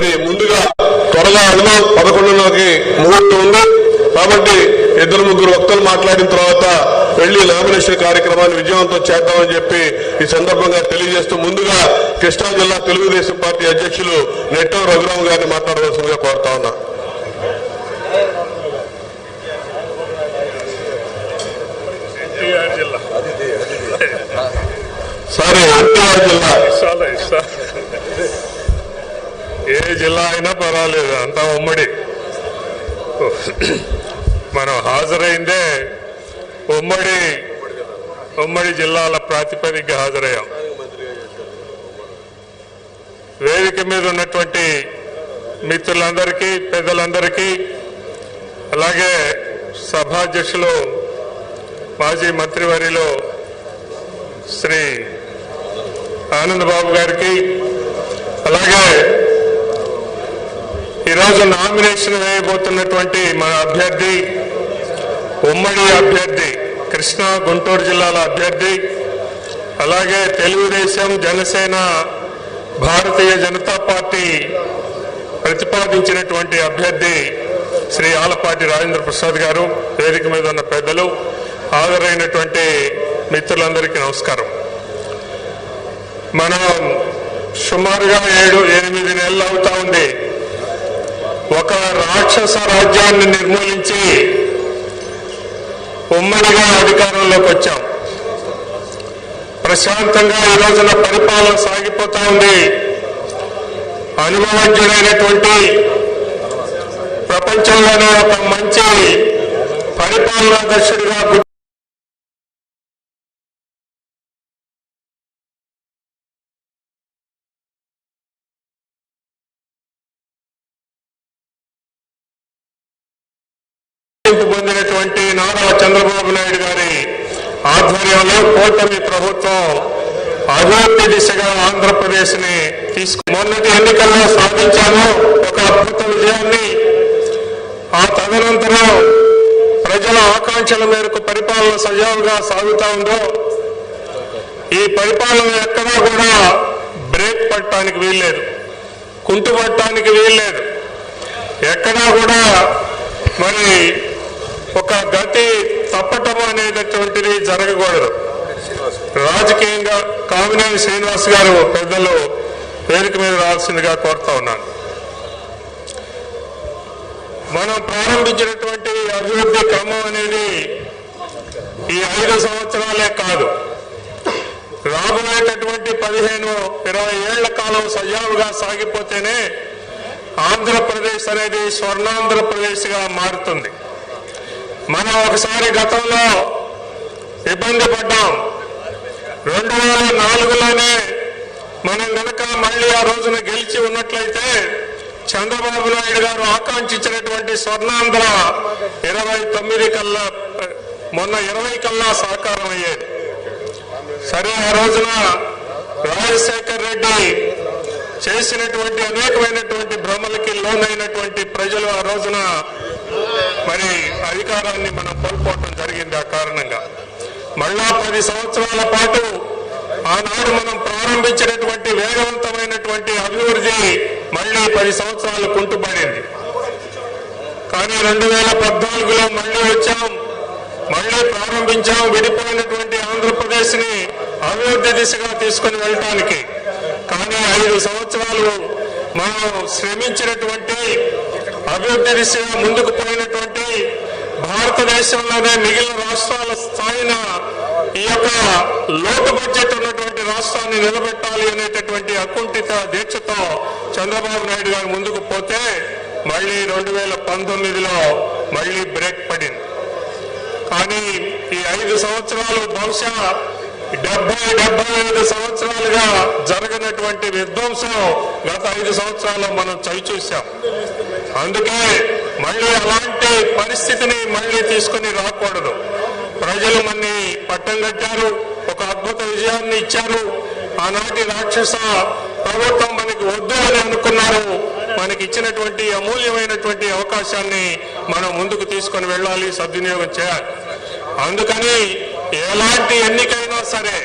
మరి ముందుగా త్వరగా అందులో పదకొండులోకి ముహూర్తం ఉంది. కాబట్టి ఇద్దరు ముగ్గురు వక్తలు మాట్లాడిన తర్వాత వెళ్ళి నామినేషన్ కార్యక్రమాన్ని విజయవంతం చేద్దామని చెప్పి ఈ సందర్భంగా తెలియజేస్తూ ముందుగా కృష్ణా జిల్లా తెలుగుదేశం పార్టీ అధ్యక్షులు నెట్టం రఘురామ్ గారిని మాట్లాడవలసిందిగా కోరుతా ఉన్నా. సారీ ఎన్టీఆర్ జిల్లా. ఏ జిల్లా అయినా పర్వాలేదు అంతా ఉమ్మడి. మనం హాజరైందే ఉమ్మడి ఉమ్మడి జిల్లాల ప్రాతిపదిక హాజరయ్యాం. వేదిక మీద ఉన్నటువంటి మిత్రులందరికీ పెద్దలందరికీ అలాగే సభాధ్యక్షులు మాజీ మంత్రివర్యులు శ్రీ ఆనంద్ బాబు గారికి అలాగే ఈరోజు నామినేషన్ వేయబోతున్నటువంటి మన అభ్యర్థి ఉమ్మడి అభ్యర్థి కృష్ణా గుంటూరు జిల్లాల అభ్యర్థి అలాగే తెలుగుదేశం జనసేన భారతీయ జనతా పార్టీ ప్రతిపాదించినటువంటి అభ్యర్థి శ్రీ ఆలపాటి రాజేంద్ర ప్రసాద్ గారు వేదిక మీద ఉన్న పెద్దలు హాజరైనటువంటి మిత్రులందరికీ నమస్కారం. మనం సుమారుగా ఏడు ఎనిమిది నెలలు అవుతా ఉంది. ఒక రాక్షస రాజ్యాన్ని నిర్మూలించి ఉమ్మడిగా అధికారంలోకి వచ్చాం. ప్రశాంతంగా ఈ రోజున పరిపాలన సాగిపోతా ఉంది. అనుభవజ్ఞుడైనటువంటి ప్రపంచంలోనే ఒక మంచి పరిపాలనా దర్శుడిగా గు- నారా చంద్రబాబు నాయుడు గారి ఆధ్వర్యంలో కూటమి ప్రభుత్వం అభివృద్ధి దిశగా ఆంధ్రప్రదేశ్ని తీసుకు మొన్నటి ఎన్నికల్లో సాధించాము. ఒక అద్భుత విజయాన్ని. ఆ తదనంతరం ప్రజల ఆకాంక్షల మేరకు పరిపాలన సజావుగా సాగుతా ఉందో ఈ పరిపాలన ఎక్కడా కూడా బ్రేక్ పట్టడానికి వీల్లేదు. కుంటుపట్టడానికి వీల్లేదు. ఎక్కడా కూడా మరి ఒక గతి తప్పటం అనేటటువంటిది జరగకూడదు. రాజకీయంగా కామినేని శ్రీనివాస్ గారు పెద్దలు పేరుకు మీద రావాల్సిందిగా కోరుతా ఉన్నాను. మనం ప్రారంభించినటువంటి అభివృద్ధి క్రమం అనేది ఈ ఐదు సంవత్సరాలే కాదు. రాబోయేటటువంటి పదిహేను ఇరవై ఏళ్ళ కాలం సజావుగా సాగిపోతేనే ఆంధ్రప్రదేశ్ అనేది స్వర్ణాంధ్రప్రదేశ్గా మారుతుంది. మనం ఒకసారి గతంలో ఇబ్బంది పడ్డాం. రెండు వేల నాలుగులోనే మనం కనుక మళ్ళీ ఆ రోజున గెలిచి ఉన్నట్లయితే చంద్రబాబు నాయుడు గారు ఆకాంక్షించినటువంటి స్వర్ణాంధ్ర ఇరవై తొమ్మిది కల్లా మొన్న ఇరవై కల్లా సాకారం అయ్యేది సరే ఆ రోజున రాజశేఖర్ రెడ్డి చేసినటువంటి అనేకమైనటువంటి భ్రమలకి లోనైనటువంటి ప్రజలు ఆ రోజున మరి అధికారాన్ని మనం కోల్పోవటం జరిగింది ఆ కారణంగా. మళ్ళా పది సంవత్సరాల పాటు ఆనాడు మనం ప్రారంభించినటువంటి వేగవంతమైనటువంటి అభివృద్ధి మళ్ళీ పది సంవత్సరాలు కుంటుపడింది. కానీ రెండు వేల పద్నాలుగులో మళ్ళీ వచ్చాం. మళ్ళీ ప్రారంభించాం విడిపోయినటువంటి ఆంధ్రప్రదేశ్ని అభివృద్ధి దిశగా తీసుకుని వెళ్ళటానికి. కానీ ఐదు సంవత్సరాలు మనం శ్రమించినటువంటి అభివృద్ధి దిశగా ముందుకు పోయినటువంటి భారతదేశంలోనే మిగిలిన రాష్ట్రాల స్థాయిన ఈ యొక్క లోటు బడ్జెట్ ఉన్నటువంటి రాష్ట్రాన్ని నిలబెట్టాలి అనేటటువంటి అకుంఠిత దీక్షతో చంద్రబాబు నాయుడు గారు ముందుకు పోతే మళ్ళీ రెండు వేల పంతొమ్మిదిలో మళ్ళీ బ్రేక్ పడింది. కానీ ఈ ఐదు సంవత్సరాలు బహుశా డెబ్బై డెబ్బై ఐదు సంవత్సరాలుగా జరగనటువంటి విధ్వంసం గత ఐదు సంవత్సరాల్లో మనం చవి చూసాం అందుకే మళ్ళీ అలాంటి పరిస్థితిని మళ్ళీ తీసుకుని రాకూడదు. ప్రజలు మన్ని పట్టం కట్టారు ఒక అద్భుత విజయాన్ని ఇచ్చారు. ఆనాటి రాక్షస ప్రభుత్వం మనకి వద్దు అని అనుకున్నారు. మనకి ఇచ్చినటువంటి అమూల్యమైనటువంటి అవకాశాన్ని మనం ముందుకు తీసుకొని వెళ్ళాలి సద్వినియోగం చేయాలి. అందుకని ఎలాంటి ఎన్నికైనా సరే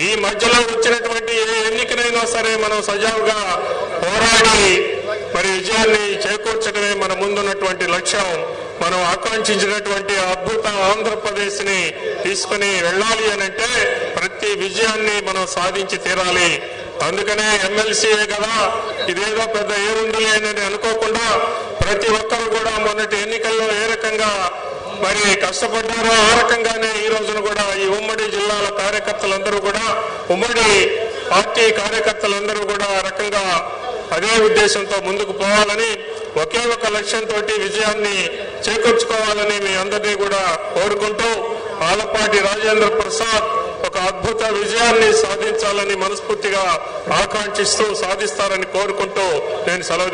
ఈ మధ్యలో వచ్చినటువంటి ఏ ఎన్నికనైనా సరే మనం సజావుగా పోరాడి మరి విజయాన్ని చేకూర్చడమే మన ముందున్నటువంటి లక్ష్యం మనం ఆకాంక్షించినటువంటి అద్భుత ఆంధ్రప్రదేశ్ని తీసుకుని వెళ్ళాలి అని అంటే ప్రతి విజయాన్ని మనం సాధించి తీరాలి. అందుకనే ఎమ్మెల్సీయే కదా ఇదేదో పెద్ద ఏరుంది అని అనుకోకుండా ప్రతి ఒక్కరు కూడా మొన్నటి ఎన్నికల్లో ఏ రకంగా మరి కష్టపడ్డారో ఆ రకంగానే ఈ రోజున కూడా ఈ ఉమ్మడి జిల్లాల కార్యకర్తలందరూ కూడా ఉమ్మడి పార్టీ కార్యకర్తలందరూ కూడా ఆ రకంగా అదే ఉద్దేశంతో ముందుకు పోవాలని ఒకే ఒక లక్ష్యంతో విజయాన్ని చేకూర్చుకోవాలని మీ అందరినీ కూడా కోరుకుంటూ ఆలపాటి రాజేంద్ర ప్రసాద్ ఒక అద్భుత విజయాన్ని సాధించాలని మనస్ఫూర్తిగా ఆకాంక్షిస్తూ సాధిస్తారని కోరుకుంటూ నేను సెలవు